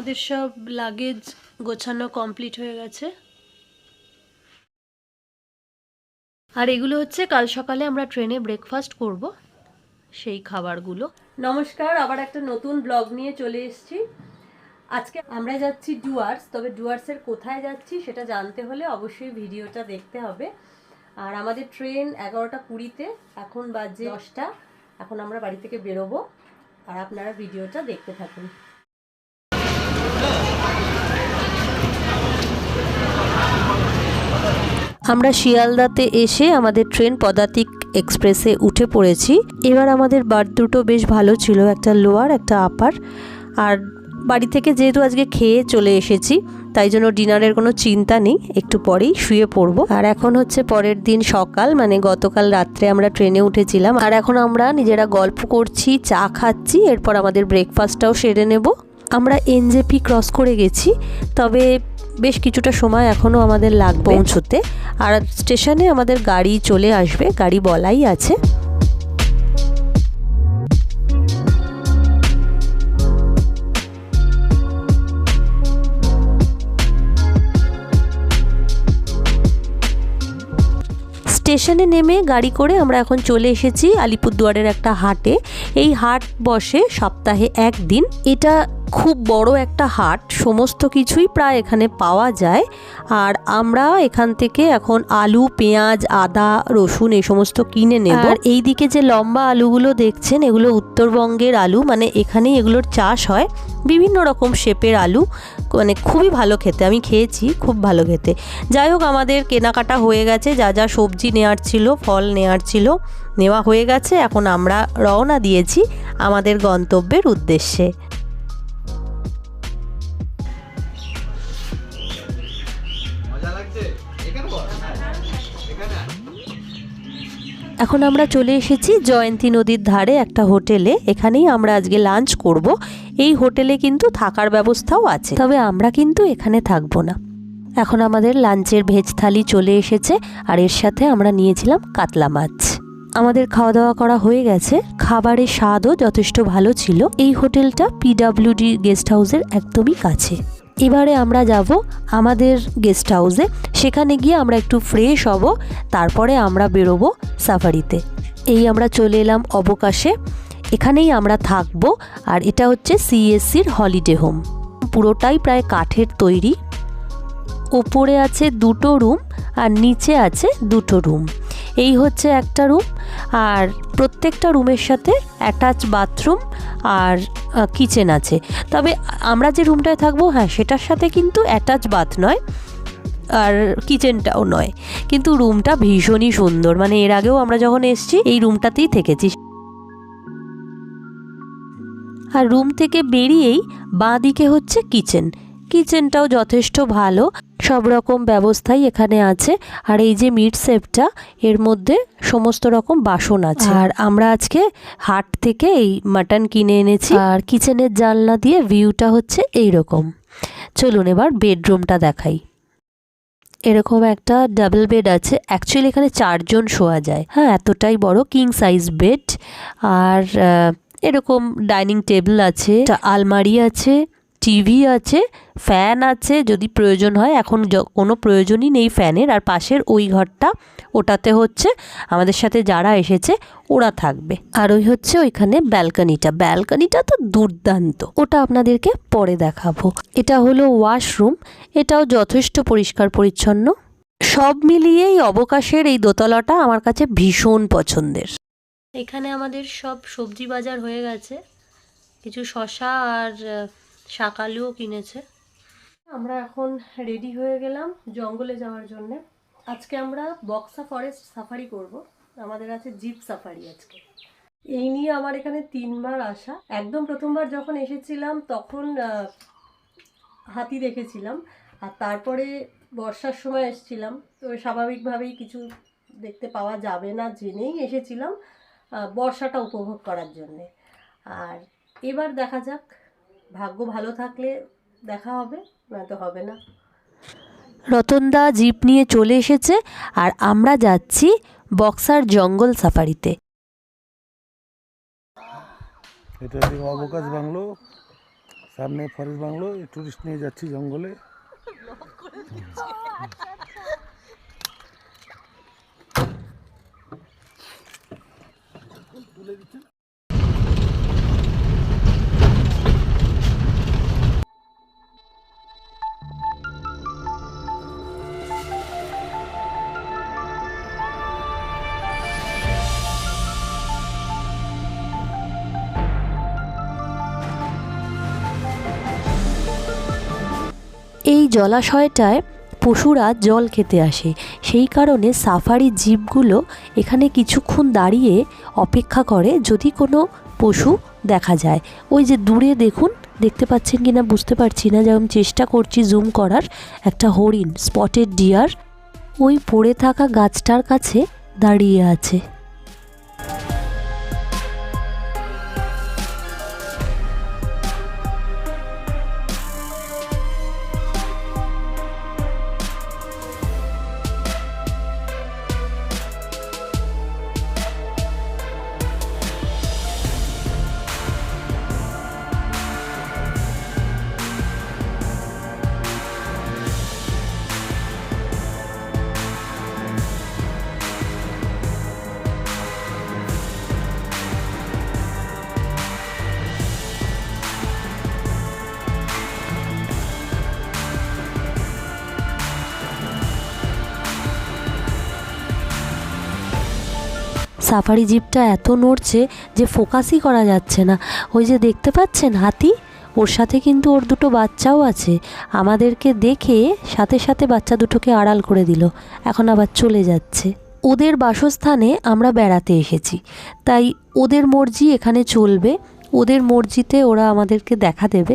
আমাদের সব লাগেজ গোছানো কমপ্লিট হয়ে গেছে। আর এগুলো হচ্ছে কাল সকালে আমরা ট্রেনে ব্রেকফাস্ট করব, সেই খাবারগুলো। নমস্কার, আবার একটা নতুন ব্লগ নিয়ে চলে এসেছি। আজকে আমরা যাচ্ছি ডুয়ার্স তবে ডুয়ার্সের কোথায় যাচ্ছি সেটা জানতে হলে অবশ্যই ভিডিওটা দেখতে হবে। আর আমাদের ট্রেন এগারোটা কুড়িতে, এখন বাজে দশটা, এখন আমরা বাড়ি থেকে বেরোবো। আর আপনারা ভিডিওটা দেখতে থাকুন। আমরা শিয়ালদাতে এসে আমাদের ট্রেন পদাতিক এক্সপ্রেসে উঠে পড়েছি। এবার আমাদের বার্থ দুটো বেশ ভালো ছিল, একটা লোয়ার, একটা আপার। আর বাড়ি থেকে যেহেতু আজকে খেয়ে চলে এসেছি, তাই জন্য ডিনারের কোনো চিন্তা নেই, একটু পরেই শুয়ে পড়ব। আর এখন হচ্ছে পরের দিন সকাল মানে গতকাল রাত্রে আমরা ট্রেনে উঠেছিলাম। আর এখন আমরা নিজেরা গল্প করছি, চা খাচ্ছি, এরপর আমাদের ব্রেকফাস্টটাও সেরে নেব। আমরা এনজেপি ক্রস করে গেছি, তবে বেশ কিছুটা সময় এখনও আমাদের লাগবে। পৌঁছতে। আর স্টেশনে আমাদের গাড়ি চলে আসবে গাড়ি বলাই আছে। স্টেশনে নেমে গাড়ি করে আমরা এখন চলে এসেছি আলিপুরদুয়ারের একটা হাটে। এই হাট বসে সপ্তাহে একদিন। এটা খুব বড় একটা হাট, সমস্ত কিছুই প্রায় এখানে পাওয়া যায়। আর আমরা এখান থেকে এখন আলু, পেঁয়াজ, আদা, রসুন এই সমস্ত কিনে নেব। আর এই দিকে যে লম্বা আলুগুলো দেখছেন, এগুলো উত্তরবঙ্গের আলু মানে এখানেই এগুলোর চাষ হয়। বিভিন্ন রকম শেপের আলু মানে খুবই ভালো খেতে, আমি খেয়েছি, খুব ভালো খেতে। যাই হোক, আমাদের কেনাকাটা হয়ে গেছে, যা যা সবজি নেওয়ার ছিল, ফল নেওয়ার ছিল, নেওয়া হয়ে গেছে। এখন আমরা রওনা দিয়েছি আমাদের গন্তব্যের উদ্দেশ্যে। এখন আমরা চলে এসেছি জয়ন্তী নদীর ধারে একটা হোটেলে। এখানেই আমরা আজকে লাঞ্চ করব। এই হোটেলে কিন্তু থাকার ব্যবস্থাও আছে। তবে আমরা কিন্তু এখানে থাকব না। এখন আমাদের লাঞ্চের ভেজ থালি চলে এসেছে আর এর সাথে আমরা নিয়েছিলাম কাতলা মাছ। আমাদের খাওয়া দাওয়া করা হয়ে গেছে। খাবারের স্বাদও যথেষ্ট ভালো ছিল। এই হোটেলটা পিডাব্লিউডি গেস্ট হাউসের একদমই কাছে। এবারে আমরা যাব আমাদের গেস্ট হাউসে সেখানে গিয়ে আমরা একটু ফ্রেশ হব, তারপরে আমরা বেরোবো সাফারিতে এই আমরা চলে এলাম অবকাশে। এখানেই আমরা থাকব, আর এটা হচ্ছে সিএসসির হলিডে হোম পুরোটাই প্রায় কাঠের তৈরি। ওপরে আছে দুটো রুম আর নিচে আছে দুটো রুম এই হচ্ছে একটা রুম আর প্রত্যেকটা রুমের সাথে অ্যাটাচ বাথরুম আর কিচেন আছে। তবে আমরা যে রুমটায় থাকব হ্যাঁ সেটার সাথে কিন্তু অ্যাটাচ বাথ নয়, আর কিচেনটাও নয়। কিন্তু রুমটা ভীষণই সুন্দর। মানে এর আগেও আমরা যখন এসেছি, এই রুমটাতেই থেকেছি। আর রুম থেকে বেরিয়েই বাঁ দিকে হচ্ছে কিচেন কিচেনটাও যথেষ্ট ভালো সব রকম ব্যবস্থাই এখানে আছে। আর এই যে মিট সেপটা এর মধ্যে সমস্ত রকম বাসন আছে। আর আমরা আজকে হাট থেকে এই মাটন কিনে এনেছি। আর কিচেনের জানলা দিয়ে ভিউটা হচ্ছে এই রকম চলুন এবার বেডরুমটা দেখাই। এরকম একটা ডাবল বেড আছে। অ্যাকচুয়ালি এখানে চারজন শোয়া যায়। হ্যাঁ এতটাই বড় কিং সাইজ বেড। আর এরকম ডাইনিং টেবিল আছে। আলমারি আছে। টিভি আছে ফ্যান আছে, যদি প্রয়োজন হয়, এখন কোনো প্রয়োজনই নেই ফ্যানের আর পাশের ওই ঘরটা, ওটাতে হচ্ছে আমাদের সাথে যারা এসেছে, ওরা থাকবে। আর ওই হচ্ছে ওইখানে ব্যালকনিটা ব্যালকনিটা তো দুর্দান্ত। ওটা আপনাদেরকে পরে দেখাবো। এটা হলো ওয়াশরুম এটাও যথেষ্ট পরিষ্কার পরিচ্ছন্ন। সব মিলিয়ে এই অবকাশের এই দোতলাটা আমার কাছে ভীষণ পছন্দের। এখানে আমাদের সব সবজি বাজার হয়ে গেছে। কিছু শশা আর আহ, শাক আলুও কিনেছে। আমরা এখন রেডি হয়ে গেলাম জঙ্গলে যাওয়ার জন্য। আজকে আমরা বক্সা ফরেস্ট সাফারি করব। আমাদের আছে জিপ সাফারি আজকে। এই নিয়ে আমার এখানে তিনবার আসা। একদম প্রথমবার যখন এসেছিলাম তখন হাতি দেখেছিলাম। আর তারপরে বর্ষার সময় এসেছিলাম। তো স্বাভাবিকভাবেই কিছু দেখতে পাওয়া যাবে না জেনেই এসেছিলাম বর্ষাটা উপভোগ করার জন্যে। আর এবার দেখা যাক ভাগ্য ভালো থাকলে দেখা হবে নয়তো হবে না। রতনদা জিপ নিয়ে চলে এসেছে আর আমরা যাচ্ছি বক্সার জঙ্গল সাফারিতে। এটা অবকাশ বাংলো সামনে ফরেস্ট বাংলো টুরিস্ট নিয়ে যাচ্ছি জঙ্গলে। এই জলাশয়টায় পশুরা জল খেতে আসে। সেই কারণে সাফারি জিপগুলো এখানে কিছুক্ষণ দাঁড়িয়ে অপেক্ষা করে যদি কোনো পশু দেখা যায়। ওই যে দূরে দেখুন, দেখতে পাচ্ছেন কি না বুঝতে পারছি না, যেমন চেষ্টা করছি জুম করার, একটা হরিণ স্পটেড ডিয়ার ওই পড়ে থাকা গাছটার কাছে দাঁড়িয়ে আছে। সাফারি জিপটা এত নড়ছে যে ফোকাসই করা যাচ্ছে না। ওই যে দেখতে পাচ্ছেন হাতি? ওর সাথে কিন্তু ওর দুটো বাচ্চাও আছে। আমাদেরকে দেখে সাথে সাথে বাচ্চা দুটোকে আড়াল করে দিল। এখন আবার চলে যাচ্ছে। ওদের বাসস্থানে আমরা বেড়াতে এসেছি। তাই ওদের মর্জি এখানে চলবে। ওদের মর্জিতে ওরা আমাদেরকে দেখা দেবে।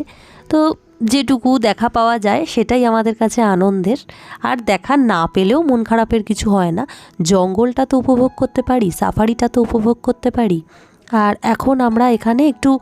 তো যেটুকু দেখা পাওয়া যায় সেটাই আমাদের কাছে আনন্দের। আর দেখা না পেলেও মন খারাপের কিছু হয় না। জঙ্গলটা তো উপভোগ করতে পারি সাফারিটা তো উপভোগ করতে পারি। আর এখন আমরা এখানে একটু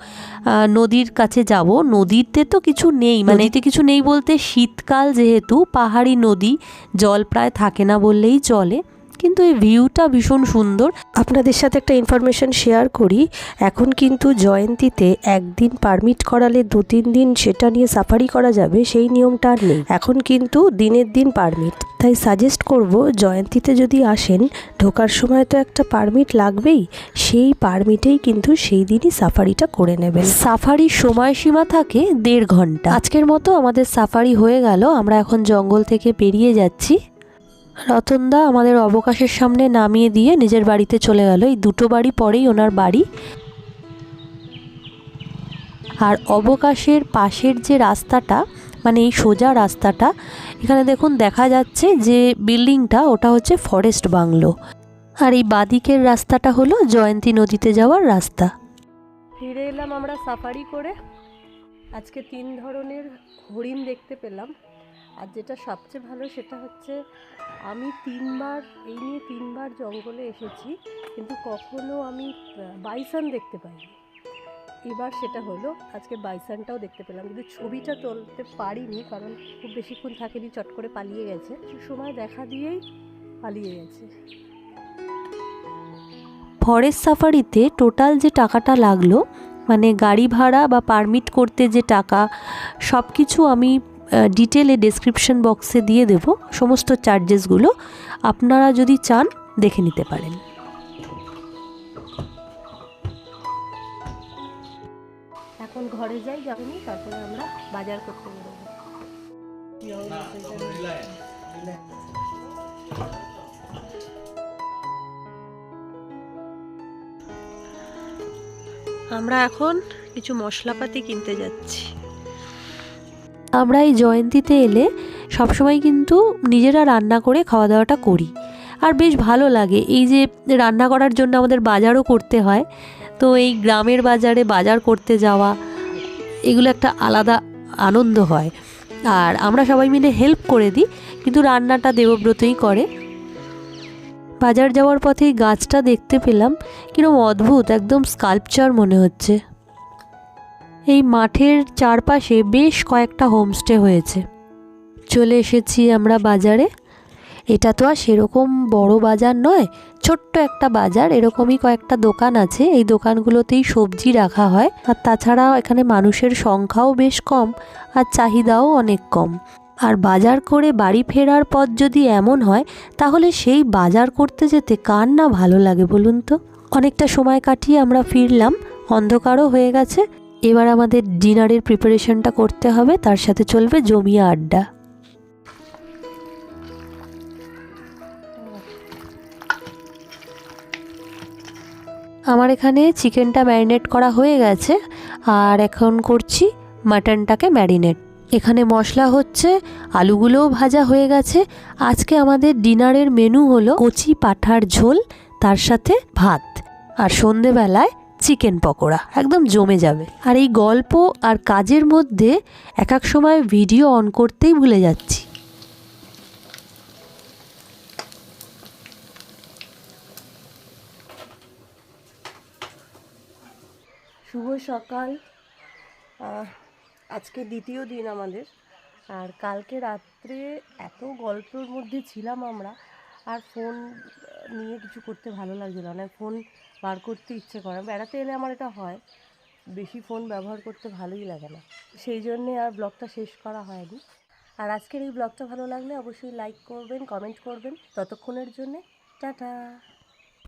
নদীর কাছে যাব। নদীতে তো কিছু নেই মানে এতে কিছু নেই বলতে শীতকাল যেহেতু পাহাড়ি নদী জল প্রায় থাকে না বললেই চলে। কিন্তু এই ভিউটা ভীষণ সুন্দর। আপনাদের সাথে একটা ইনফরমেশন শেয়ার করি। এখন কিন্তু জয়ন্তীতে একদিন পারমিট করালে দু তিন দিন সেটা নিয়ে সাফারি করা যাবে, সেই নিয়মটা নেই। এখন কিন্তু দিনের দিন পারমিট তাই সাজেস্ট করব, জয়ন্তীতে যদি আসেন, ঢোকার সময় তো একটা পারমিট লাগবেই। সেই পারমিটেই কিন্তু সেই দিনই সাফারিটা করে নেবেন। সাফারির সময়সীমা থাকে দেড় ঘণ্টা। আজকের মতো আমাদের সাফারি হয়ে গেল। আমরা এখন জঙ্গল থেকে বেরিয়ে যাচ্ছি। রতনদা আমাদের অবকাশের সামনে নামিয়ে দিয়ে নিজের বাড়িতে চলে গেল। এই দুটো বাড়ি পরেই ওনার বাড়ি। আর অবকাশের পাশের যে রাস্তাটা মানে এই সোজা রাস্তাটা, এখানে দেখুন দেখা যাচ্ছে যে বিল্ডিংটা ওটা হচ্ছে ফরেস্ট বাংলো। আর এই বাদিকের রাস্তাটা হলো জয়ন্তী নদীতে যাওয়ার রাস্তা। ফিরে এলাম আমরা সাফারি করে। আজকে তিন ধরনের হরিণ দেখতে পেলাম। আর যেটা সবচেয়ে ভালো সেটা হচ্ছে, আমি তিনবার, এই নিয়ে তিনবার জঙ্গলে এসেছি, কিন্তু কখনো আমি বাইসান দেখতে পাইনি। এবার সেটা হলো, আজকে বাইসানটাও দেখতে পেলাম, কিন্তু ছবিটা তুলতে পারিনি, কারণ খুব বেশিক্ষণ থাকেনি, চট করে পালিয়ে গেছে। সময় দেখা দিয়েই পালিয়ে গেছে। ফরেস্ট সাফারিতে টোটাল যে টাকাটা লাগল মানে গাড়ি ভাড়া বা পারমিট করতে যে টাকা সব কিছু আমি ডিটেলে ডেসক্রিপশন বক্সে দিয়ে দেব। সমস্ত চার্জেসগুলো আপনারা যদি চান দেখে নিতে পারেন। এখন ঘরে যাই যাবেনি তারপরে আমরা বাজার করতে বেরোবো। আমরা এখন কিছু মশলাপাতি কিনতে যাচ্ছি। আমরা এই জয়ন্তীতে এলে সবসময় কিন্তু নিজেরা রান্না করে খাওয়া দাওয়াটা করি। আর বেশ ভালো লাগে। এই যে রান্না করার জন্য আমাদের বাজারও করতে হয়। তো এই গ্রামের বাজারে বাজার করতে যাওয়া, এগুলো একটা আলাদা আনন্দ হয়। আর আমরা সবাই মিলে হেল্প করে দিই, কিন্তু রান্নাটা দেবব্রতই করে। বাজার যাওয়ার পথে গাছটা দেখতে পেলাম। কিরম অদ্ভুত, একদম স্কাল্পচার মনে হচ্ছে। এই মাঠের চারপাশে বেশ কয়েকটা হোমস্টে হয়েছে। চলে এসেছি আমরা বাজারে। এটা তো আর সেরকম বড় বাজার নয়, ছোট্ট একটা বাজার, এরকমই কয়েকটা দোকান আছে। এই দোকানগুলোতেই সবজি রাখা হয়। আর তাছাড়া এখানে মানুষের সংখ্যাও বেশ কম আর চাহিদাও অনেক কম। আর বাজার করে বাড়ি ফেরার পথ যদি এমন হয়, তাহলে সেই বাজার করতে যেতে কার না ভালো লাগে বলুন তো? অনেকটা সময় কাটিয়ে আমরা ফিরলাম। অন্ধকারও হয়ে গেছে। এবার আমাদের ডিনারের প্রিপারেশনটা করতে হবে, তার সাথে চলবে জমিয়ে আড্ডা। আমার এখানে চিকেনটা ম্যারিনেট করা হয়ে গেছে, আর এখন করছি মাটনটাকে ম্যারিনেট। এখানে মশলা হচ্ছে, আলুগুলোও ভাজা হয়ে গেছে। আজকে আমাদের ডিনারের মেনু হলো কচি পাঠার ঝোল, তার সাথে ভাত। আর সন্ধেবেলায় চিকেন পকোড়া, একদম জমে যাবে। আর এই গল্প আর কাজের মধ্যে এক এক সময় ভিডিও অন করতেই ভুলে যাচ্ছি। শুভ সকাল। আজকে দ্বিতীয় দিন আমাদের। আর কালকে রাত্রে এত গল্পের মধ্যে ছিলাম আমরা আর ফোন নিয়ে কিছু করতে ভালো লাগছিল না। ফোন বার করতে ইচ্ছে করে বেড়াতে এলে আমার এটা হয়, বেশি ফোন ব্যবহার করতে ভালোই লাগে না। সেই জন্যে আর ব্লগটা শেষ করা হয়নি। আর আজকের এই ব্লগটা ভালো লাগলে অবশ্যই লাইক করবেন কমেন্ট করবেন। ততক্ষণের জন্যে, টাটা!